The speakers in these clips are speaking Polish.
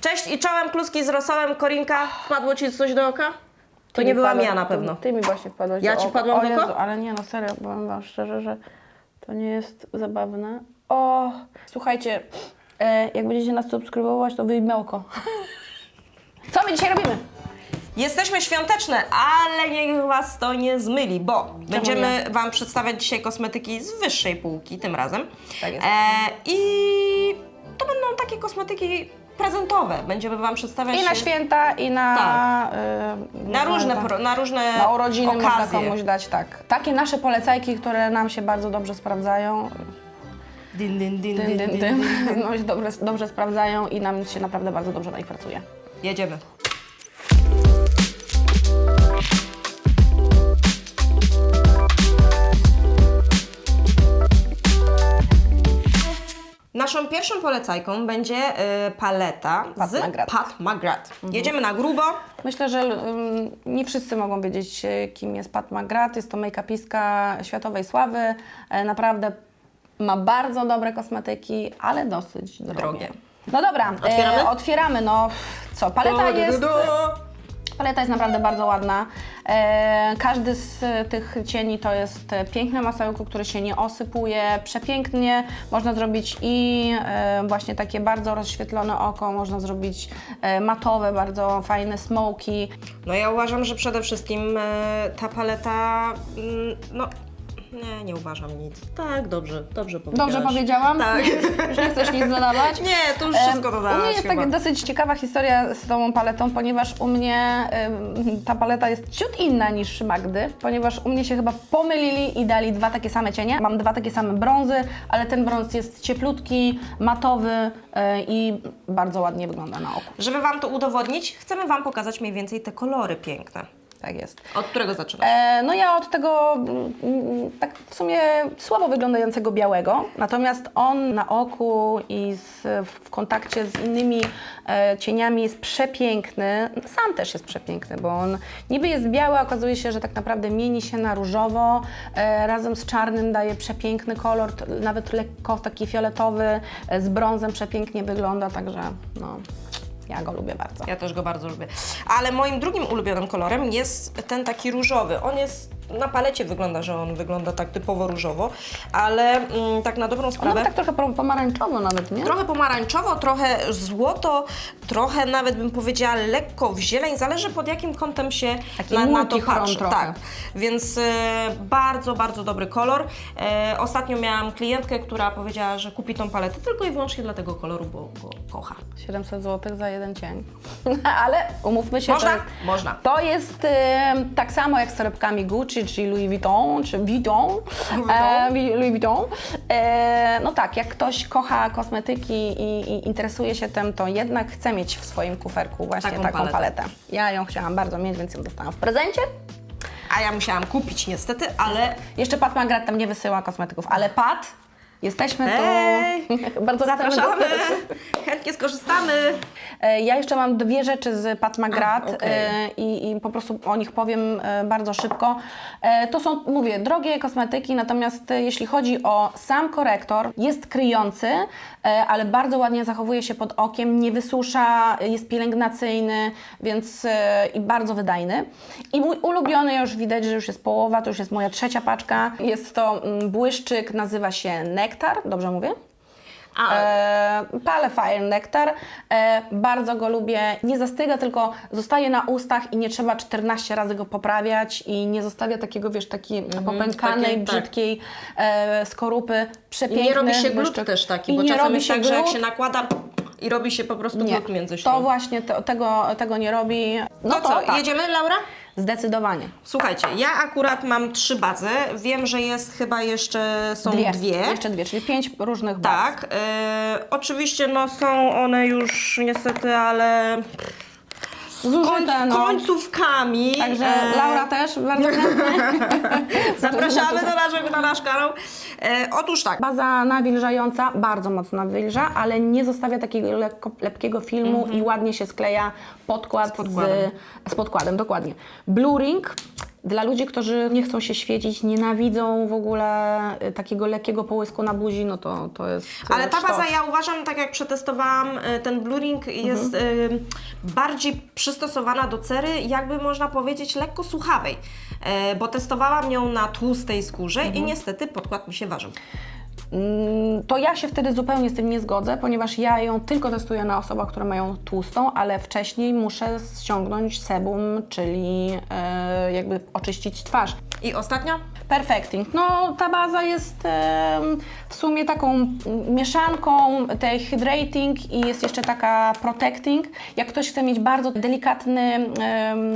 Cześć i czołem, kluski z rosołem, Korinka. Wpadło Ci coś do oka? To nie byłam ja na pewno. Ty, ty mi właśnie wpadłaś Ja do ci oka. wpadłam o w oko? Jezu, ale nie no, serio, powiem wam szczerze, że to nie jest zabawne. O, słuchajcie, e, jak będziecie nas subskrybować, to wyjmę oko. Co my dzisiaj robimy? Jesteśmy świąteczne, ale niech Was to nie zmyli, bo będziemy Wam przedstawiać dzisiaj kosmetyki z wyższej półki tym razem. Tak jest. E, I to będą takie kosmetyki prezentowe. Będziemy Wam przedstawiać I na święta, i na... Tak. e, na różne, pro, na różne Na urodziny można okazje. komuś dać, tak. Takie nasze polecajki, które nam się bardzo dobrze sprawdzają. Din, din, din, din, din. No, się dobrze, dobrze sprawdzają i nam się naprawdę bardzo dobrze na nich pracuje. Jedziemy. Naszą pierwszą polecajką będzie y, paleta Pat z McGrath. Pat McGrath. Jedziemy na grubo. Myślę, że um, nie wszyscy mogą wiedzieć, e, kim jest Pat McGrath. Jest to make-upistka światowej sławy. E, naprawdę ma bardzo dobre kosmetyki, ale dosyć drogie. Drogie. No dobra, Otwieramy? E, otwieramy. No co, paleta du, jest... du, du. Paleta jest naprawdę bardzo ładna. E, każdy z tych cieni to jest piękne masełko, które się nie osypuje. Przepięknie można zrobić i e, właśnie takie bardzo rozświetlone oko, można zrobić e, matowe, bardzo fajne smoki. No ja uważam, że przede wszystkim ta paleta, mm, no nie, nie uważam nic. Tak, dobrze, dobrze powiedziałaś. Dobrze powiedziałam? Tak. Już nie chcesz nic dodawać? Nie, to już wszystko U mnie dodałaś jest chyba. taka dosyć ciekawa historia z tą paletą, ponieważ u mnie ta paleta jest ciut inna niż Magdy, ponieważ u mnie się chyba pomylili i dali dwa takie same cienie. Mam dwa takie same brązy, ale ten brąz jest cieplutki, matowy e, i bardzo ładnie wygląda na oku. Żeby Wam to udowodnić, chcemy Wam pokazać mniej więcej te kolory piękne. Tak jest. Od którego zaczynasz? E, no ja od tego mm, mm, tak w sumie słabo wyglądającego białego, natomiast on na oku i z, w kontakcie z innymi e, cieniami jest przepiękny. Sam też jest przepiękny, bo on niby jest biały, a okazuje się, że tak naprawdę mieni się na różowo, e, razem z czarnym daje przepiękny kolor, nawet lekko taki fioletowy, e, z brązem przepięknie wygląda, także no, ja go lubię bardzo. Ja też go bardzo lubię. Ale moim drugim ulubionym kolorem jest ten taki różowy. On jest, na palecie wygląda, że on wygląda tak typowo różowo, ale mm, tak na dobrą sprawę... tak trochę pom- pomarańczowo nawet, nie? Trochę pomarańczowo, trochę złoto, trochę nawet bym powiedziała lekko w zieleń, zależy pod jakim kątem się Taki na, na to patrzy. trochę. Tak, więc e, bardzo, bardzo dobry kolor. E, ostatnio miałam klientkę, która powiedziała, że kupi tą paletę tylko i wyłącznie dla tego koloru, bo go kocha. 700 zł za jeden cień. Ale umówmy się, Można? to jest, Można. To jest e, tak samo jak z torebkami Gucci, czy Louis Vuitton, czy Vuitton. E, Louis Vuitton. E, no tak, jak ktoś kocha kosmetyki i, i interesuje się tym, to jednak chce mieć w swoim kuferku właśnie Taką taką, paletę. paletę. Ja ją chciałam bardzo mieć, więc ją dostałam w prezencie. A ja musiałam kupić niestety, ale Jeszcze Pat McGrath tam nie wysyła kosmetyków, ale Pat, jesteśmy Hej! tu. bardzo zapraszamy, chętnie skorzystamy. E, Ja jeszcze mam dwie rzeczy z Pat McGrath A, e, i, i po prostu o nich powiem e, bardzo szybko. To są, mówię, drogie kosmetyki, natomiast jeśli chodzi o sam korektor, jest kryjący, ale bardzo ładnie zachowuje się pod okiem, nie wysusza, jest pielęgnacyjny, więc i bardzo wydajny. I mój ulubiony, już widać, że już jest połowa, to już jest moja trzecia paczka. Jest to mm, błyszczyk, nazywa się Nektar, dobrze mówię? A, E, Pale Fire Nectar. E, bardzo go lubię. Nie zastyga, tylko zostaje na ustach i nie trzeba 14 razy go poprawiać i nie zostawia takiego, wiesz, takiej popękanej, takiej, tak. brzydkiej e, skorupy. I Przepiękny. nie robi się glut też taki, I bo nie czasem robi jest się tak, że jak glut. się nakłada i robi się po prostu glut między ślub. to właśnie to, tego, tego nie robi. No No to, co, tak, jedziemy Laura? Zdecydowanie. Słuchajcie, ja akurat mam trzy bazy. Wiem, że jest chyba jeszcze są Dwie. dwie. Jeszcze dwie, czyli pięć różnych baz. Tak. E, oczywiście no są one już niestety, ale Zużyte, koń, no. końcówkami. Także E, Laura też bardzo chętnie. Zapraszamy do naszego, na nasz kanał. E, otóż tak, Baza nawilżająca, bardzo mocno nawilża, ale nie zostawia takiego lekko, lepkiego filmu i ładnie się skleja podkład Mhm. Z podkładem. Z, z podkładem, dokładnie. Blue Ring Dla ludzi, którzy nie chcą się świecić, nienawidzą w ogóle y, takiego lekkiego połysku na buzi, no to, to jest Ale ta baza, ja uważam, tak jak przetestowałam, y, ten blurring jest y, bardziej przystosowana do cery, jakby można powiedzieć lekko słuchawej, Y, bo testowałam ją na tłustej skórze i niestety podkład mi się ważył. Mm, To ja się wtedy zupełnie z tym nie zgodzę, ponieważ ja ją tylko testuję na osobach, które mają tłustą, ale wcześniej muszę ściągnąć sebum, czyli e, jakby oczyścić twarz. I ostatnia? Perfecting. No, ta baza jest w sumie taką mieszanką tej hydrating i jest jeszcze taka protecting. Jak ktoś chce mieć bardzo delikatny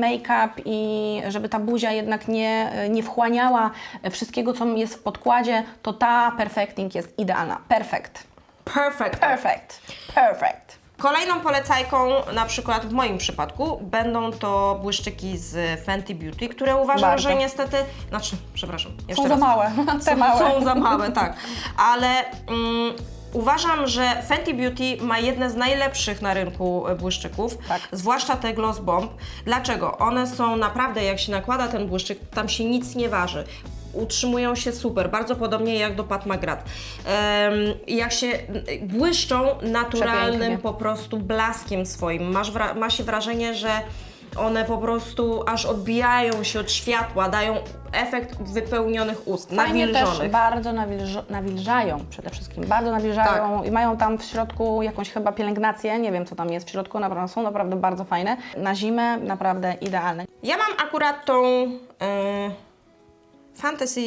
make-up i żeby ta buzia jednak nie, nie wchłaniała wszystkiego, co jest w podkładzie, to ta perfecting jest idealna. Perfect. Perfect. Perfect. Perfect. Kolejną polecajką, na przykład w moim przypadku, będą to błyszczyki z Fenty Beauty, które uważam, Bardzo. że niestety, znaczy, przepraszam, jeszcze Są raz. za małe. Te małe. Są za małe, tak. Ale mm, uważam, że Fenty Beauty ma jedne z najlepszych na rynku e, błyszczyków, Tak. zwłaszcza te Gloss Bomb. Dlaczego? One są naprawdę, jak się nakłada ten błyszczyk, tam się nic nie waży. Utrzymują się super, bardzo podobnie jak do Pat McGrath. Em, i jak się błyszczą naturalnym Przepięknie. po prostu blaskiem swoim. Masz wra- ma się wrażenie, że one po prostu aż odbijają się od światła, dają efekt wypełnionych ust, Fajnie też nawilżonych. bardzo nawilż, nawilżają przede wszystkim, bardzo nawilżają i mają tam w środku jakąś chyba pielęgnację, nie wiem co tam jest w środku, naprawdę są naprawdę bardzo fajne. Na zimę naprawdę idealne. Ja mam akurat tą y, Fantasy,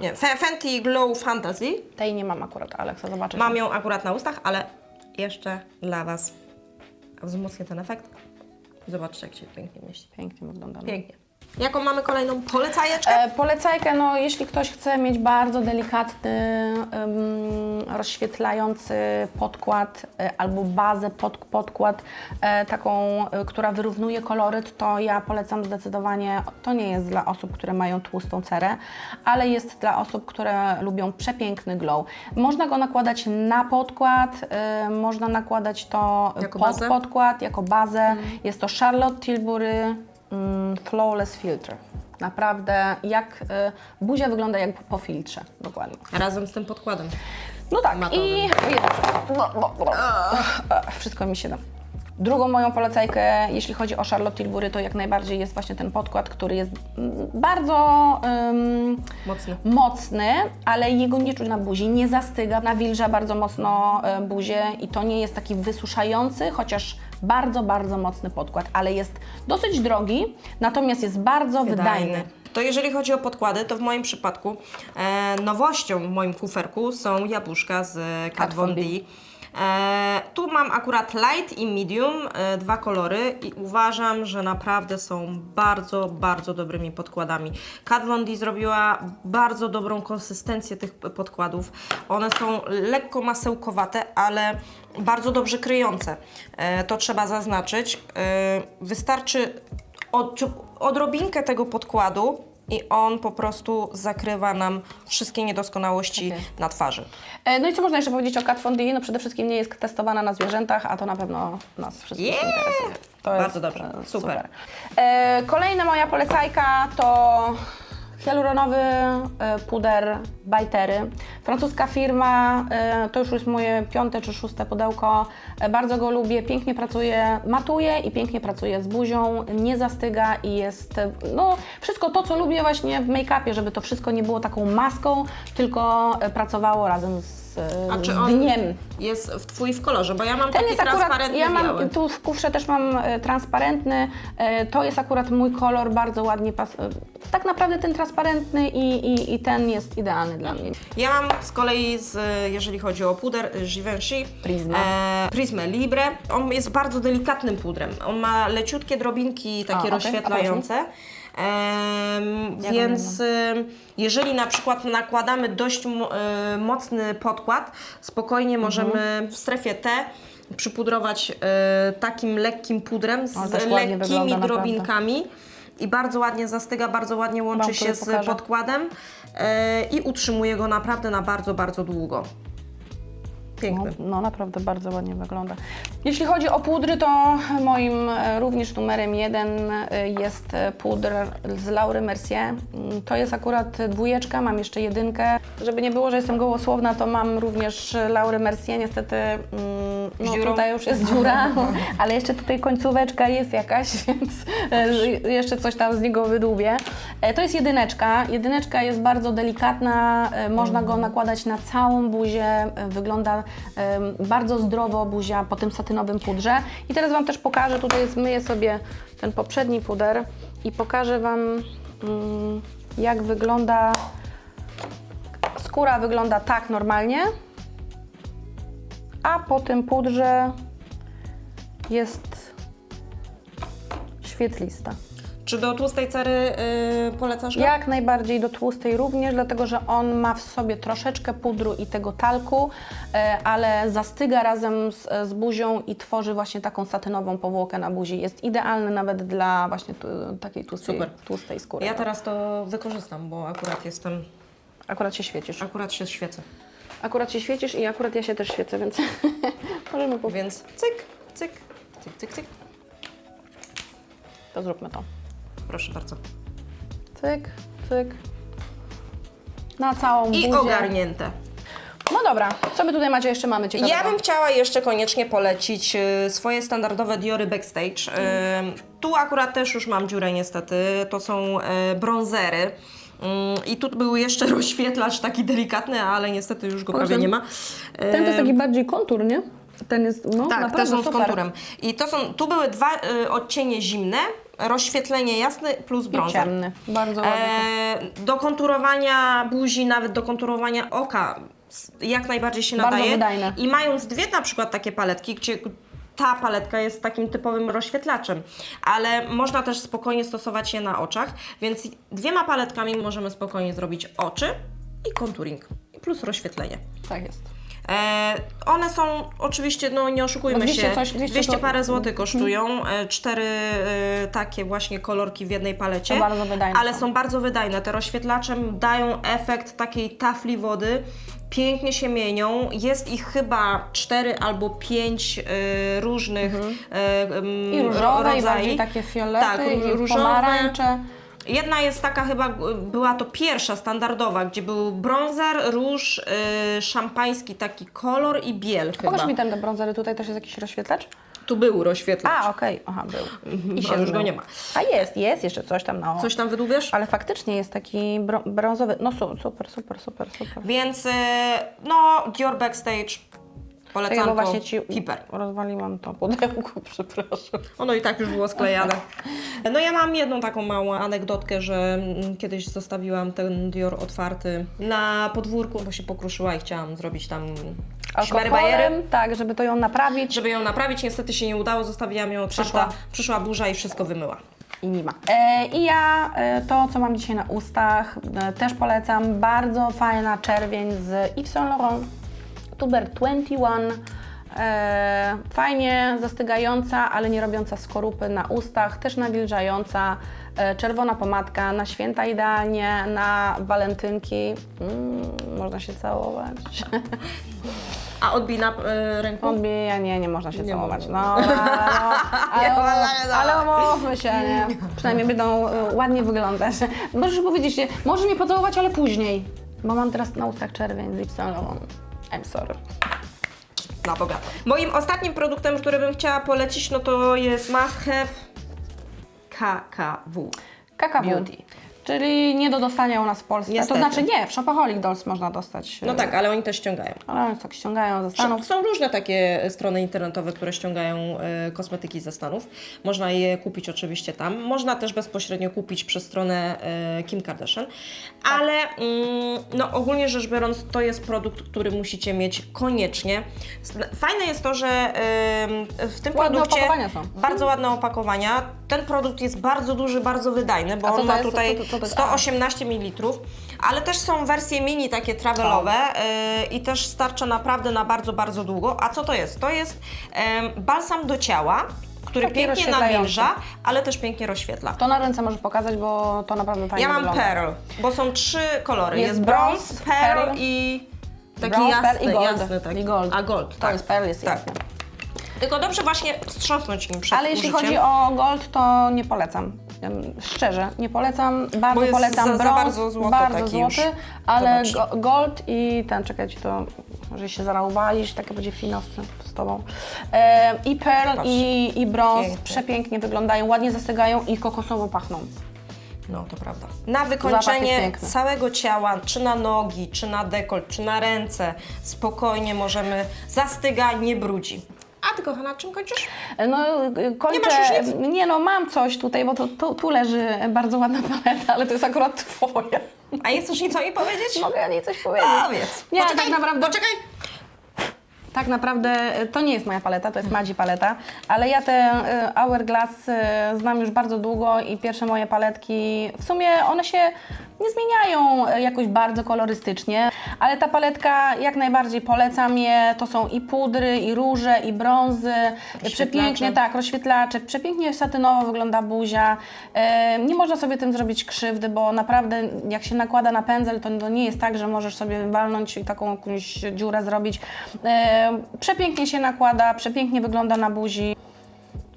nie, Fe- Fenty Glow Fantasy. Tej nie mam akurat, ale chcę zobaczyć. Mam ją akurat na ustach, ale jeszcze dla Was wzmocnię ten efekt. Zobaczcie, jak się pięknie mieści. Pięknie wygląda. no. Pięknie. Jaką mamy kolejną polecajeczkę? E, polecajkę, no jeśli ktoś chce mieć bardzo delikatny, em, rozświetlający podkład e, albo bazę pod, podkład, e, taką, e, która wyrównuje koloryt, to ja polecam zdecydowanie, to nie jest dla osób, które mają tłustą cerę, ale jest dla osób, które lubią przepiękny glow. Można go nakładać na podkład, e, można nakładać to Jako pod bazę? podkład, jako bazę. Jest to Charlotte Tilbury Flawless Filter. Naprawdę, jak y, buzia wygląda jak po filtrze, dokładnie. Razem z tym podkładem. No tak, Matowym. i no, no, no. Wszystko mi się da. Drugą moją polecajkę, jeśli chodzi o Charlotte Tilbury, to jak najbardziej jest właśnie ten podkład, który jest mm, bardzo ym, Mocny. mocny, ale jego nie czuć na buzi, nie zastyga, nawilża bardzo mocno e, buzię i to nie jest taki wysuszający, chociaż bardzo, bardzo mocny podkład, ale jest dosyć drogi, natomiast jest bardzo wydajny. To jeżeli chodzi o podkłady, to w moim przypadku e, nowością w moim kuferku są jabłuszka z Kat Von D. E, tu mam akurat light i medium, e, dwa kolory i uważam, że naprawdę są bardzo, bardzo dobrymi podkładami. Kat Von D zrobiła bardzo dobrą konsystencję tych podkładów. One są lekko masełkowate, ale bardzo dobrze kryjące. E, to trzeba zaznaczyć. Wystarczy od, odrobinkę tego podkładu i on po prostu zakrywa nam wszystkie niedoskonałości na twarzy. E, No i co można jeszcze powiedzieć o Kat Von D? No przede wszystkim nie jest testowana na zwierzętach, a to na pewno nas wszystkich Yeah! interesuje. To Bardzo dobrze, e, super. E, kolejna moja polecajka to hialuronowy e, puder Bajtery. Francuska firma, e, to już jest moje piąte czy szóste pudełko. E, bardzo go lubię, pięknie pracuje, matuje i pięknie pracuje z buzią, nie zastyga i jest, no wszystko to, co lubię właśnie w make-upie, żeby to wszystko nie było taką maską, tylko pracowało razem z, A czy z on dniem. jest w Twój w kolorze? Bo ja mam Ten taki jest akurat, transparentny ja mam, biały. tu w kufrze też mam e, transparentny, e, to jest akurat mój kolor, bardzo ładnie pas. e, Tak naprawdę ten transparentny i, i, i ten jest idealny dla mnie. Ja mam z kolei, z, jeżeli chodzi o puder, Givenchy Prisma. E, Prismę Libre. On jest bardzo delikatnym pudrem. On ma leciutkie drobinki takie okej. rozświetlające. Em, Ja go więc jeżeli na przykład nakładamy dość mo- e, mocny podkład, spokojnie Mhm. możemy w strefie T przypudrować e, takim lekkim pudrem z On też ładnie lekkimi naprawdę. drobinkami i bardzo ładnie zastyga, bardzo ładnie łączy Wam się z pokażę. podkładem e, i utrzymuje go naprawdę na bardzo, bardzo długo. Piękny. No, no naprawdę bardzo ładnie wygląda. Jeśli chodzi o pudry, to moim e, również numerem jeden e, jest pudr z Laury Mercier. Mm, To jest akurat dwójeczka, mam jeszcze jedynkę. Żeby nie było, że jestem gołosłowna, to mam również Laury Mercier. Niestety mm, no, dziurą? tutaj już jest dziura, ale jeszcze tutaj końcóweczka jest jakaś, więc e, jeszcze coś tam z niego wydłubię. E, To jest jedyneczka. Jedyneczka jest bardzo delikatna, e, można go nakładać na całą buzię, wygląda bardzo zdrowo buzia po tym satynowym pudrze. I teraz Wam też pokażę, tutaj zmyję sobie ten poprzedni puder i pokażę Wam mm, jak wygląda skóra wygląda tak normalnie, a po tym pudrze jest świetlista. Czy do tłustej cery y, polecasz go? Jak najbardziej do tłustej również, dlatego że on ma w sobie troszeczkę pudru i tego talku, e, ale zastyga razem z, z buzią i tworzy właśnie taką satynową powłokę na buzi. Jest idealny nawet dla właśnie tu, takiej tłustej, Super. tłustej skóry. Ja teraz to wykorzystam, bo akurat jestem, Akurat się świecisz. akurat się świecę. Akurat się świecisz i akurat ja się też świecę, więc możemy po... Więc cyk, cyk, cyk, cyk, cyk. To zróbmy to. Proszę bardzo. Cyk, cyk. Na całą I buzię. ogarnięte. No dobra, co my tutaj macie jeszcze mamy ciekawego? Ja bym chciała jeszcze koniecznie polecić y, swoje standardowe Diory Backstage. Y, Tu akurat też już mam dziurę niestety. To są y, bronzery. Y, I tu był jeszcze rozświetlacz taki delikatny, ale niestety już go prawie nie ma. Ten to jest taki bardziej kontur, nie? Ten jest, no Tak, też są z konturem. I to są, tu były dwa y, odcienie zimne, rozświetlenie jasne plus I brązer. ciemny, bardzo ładny. E, do konturowania buzi, nawet do konturowania oka jak najbardziej się Bardzo nadaje. wydajne. I mając dwie na przykład takie paletki, gdzie ta paletka jest takim typowym rozświetlaczem, ale można też spokojnie stosować je na oczach, więc dwiema paletkami możemy spokojnie zrobić oczy i konturing, plus rozświetlenie. Tak jest. E, one są oczywiście, no nie oszukujmy No 200 się, coś- 200 200 to- parę złotych kosztują, e, cztery e, takie właśnie kolorki w jednej palecie, bardzo wydajne ale są. są bardzo wydajne. Te rozświetlacze dają efekt takiej tafli wody, pięknie się mienią, jest ich chyba cztery albo pięć e, różnych e, em, Mhm. I różowe, i rodzajów. bardziej takie fiolety, tak, i różowe. pomarańcze. Jedna jest taka chyba, była to pierwsza standardowa, gdzie był brązer, róż, y, szampański taki kolor i biel chyba. Pokaż mi ten te brązery, tutaj też jest jakiś rozświetlacz? Tu był rozświetlacz. A, okej, aha, był. I ale już go nie ma. A jest, jest jeszcze coś tam na o. Coś tam wydłubiesz? Ale faktycznie jest taki brą- brązowy. No su- super, super, super, super. Więc y, no, Dior Backstage Czekaj, polecanko, bo właśnie ci hiper. rozwaliłam to pudełko, przepraszam. Ono i tak już było sklejane. No ja mam jedną taką małą anegdotkę, że mm, kiedyś zostawiłam ten Dior otwarty na podwórku, bo się pokruszyła i chciałam zrobić tam. Alkoholem, tak, żeby to ją naprawić Żeby ją naprawić, niestety się nie udało, zostawiłam ją Przyszła. przyszła burza i wszystko wymyła. i nie ma. E, I ja e, to, co mam dzisiaj na ustach, e, też polecam. Bardzo fajna czerwień z Yves Saint Laurent, Tuber 21. E, fajnie zastygająca, ale nie robiąca skorupy na ustach, też nawilżająca. E, czerwona pomadka na święta idealnie, na walentynki. Mm, można się całować. A odbij na y, ręką? Odbija, nie, nie można się Nie całować. No, ale, Nie ale, ale, umówmy się, nie? Przynajmniej będą y, ładnie wyglądać. Możesz powiedzieć, nie, możesz mnie pocałować, ale później. Bo mam teraz na ustach czerwień z Laurent. I'm sorry. Na bogato. Moim ostatnim produktem, który bym chciała polecić, no to jest Must Have KKW. KKW. Beauty. Czyli nie do dostania u nas w Polsce. Niestety. To znaczy nie, w Shopaholic Dolls można dostać. No y, tak, ale oni też ściągają. Ale tak ściągają ze Stanów. Są różne takie strony internetowe, które ściągają e, kosmetyki ze Stanów. Można je kupić oczywiście tam. Można też bezpośrednio kupić przez stronę e, Kim Kardashian. Ale mm, no, ogólnie rzecz biorąc, to jest produkt, który musicie mieć koniecznie. Fajne jest to, że w tym Ładne produkcie opakowania są. bardzo ładne opakowania. Ten produkt jest bardzo duży, bardzo wydajny, bo on ma tutaj Co to- co to jest? 118 ml, ale też są wersje mini takie travelowe yy, i też starcza naprawdę na bardzo, bardzo długo. A co to jest? To jest em, balsam do ciała, który Taki pięknie nawilża, ale też pięknie rozświetla. To na ręce możesz pokazać, bo to naprawdę fajnie Ja mam wygląda. pearl, bo są trzy kolory. Jest Jest, brąz, brąz, pearl pearl. i taki Bronze, jasny, pearl i gold. jasny taki. I gold. A gold, To tak. jest pearl, jest tak. jasny. Tylko dobrze właśnie wstrząsnąć nim przed Ale jeśli użyciem. chodzi o gold, to nie polecam. Szczerze, nie polecam. Bardzo jest polecam za- za brąz, bardzo złoto bardzo taki złoty, ale go, gold i ten, czekajcie, to może się zaraubalisz, takie będzie finos z tobą. E, I pearl, Patrz. i, i brąz Pięknie. przepięknie wyglądają, ładnie zastygają i kokosowo pachną. No, to prawda. Na wykończenie całego ciała, czy na nogi, czy na dekolt, czy na ręce, spokojnie możemy, zastyga, nie brudzi. A ty, kochana, czym kończysz? No, y, kończę. Nie masz już nic? Nie no, mam coś tutaj, bo to, tu, tu leży bardzo ładna paleta, ale to jest akurat twoja. A jest coś nic o niej powiedzieć? Mogę ja niej coś powiedzieć? Powiedz. Nie, poczekaj, tak naprawdę poczekaj. Tak naprawdę e, to nie jest moja paleta, to jest Madzi paleta, ale ja te e, Hourglass e, znam już bardzo długo i pierwsze moje paletki, w sumie one się nie zmieniają e, jakoś bardzo kolorystycznie, ale ta paletka jak najbardziej polecam je, to są i pudry, i róże, i brązy, przepięknie, tak, rozświetlacze, przepięknie satynowo wygląda buzia, e, nie można sobie tym zrobić krzywdy, bo naprawdę jak się nakłada na pędzel, to, to nie jest tak, że możesz sobie walnąć i taką jakąś dziurę zrobić. E, przepięknie się nakłada, przepięknie wygląda na buzi.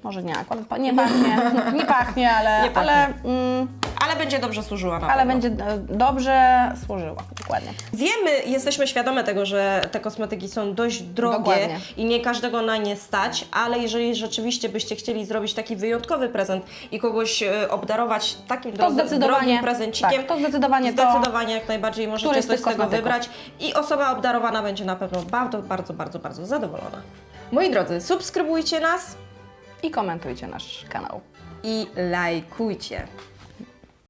Może nie, akurat nie pachnie, nie pachnie, ale, Nie pachnie. ale, mm, Ale będzie dobrze służyła na ale pewno. będzie e, dobrze służyła, dokładnie. Wiemy, jesteśmy świadome tego, że te kosmetyki są dość drogie Dokładnie. i nie każdego na nie stać, ale jeżeli rzeczywiście byście chcieli zrobić taki wyjątkowy prezent i kogoś e, obdarować takim zdecydowanie- drogim prezencikiem, tak, to zdecydowanie to- zdecydowanie jak najbardziej możecie Któryś z coś tych z tego kosmetyków. wybrać i osoba obdarowana będzie na pewno bardzo, bardzo, bardzo, bardzo zadowolona. Moi drodzy, subskrybujcie nas I komentujcie nasz kanał. i lajkujcie.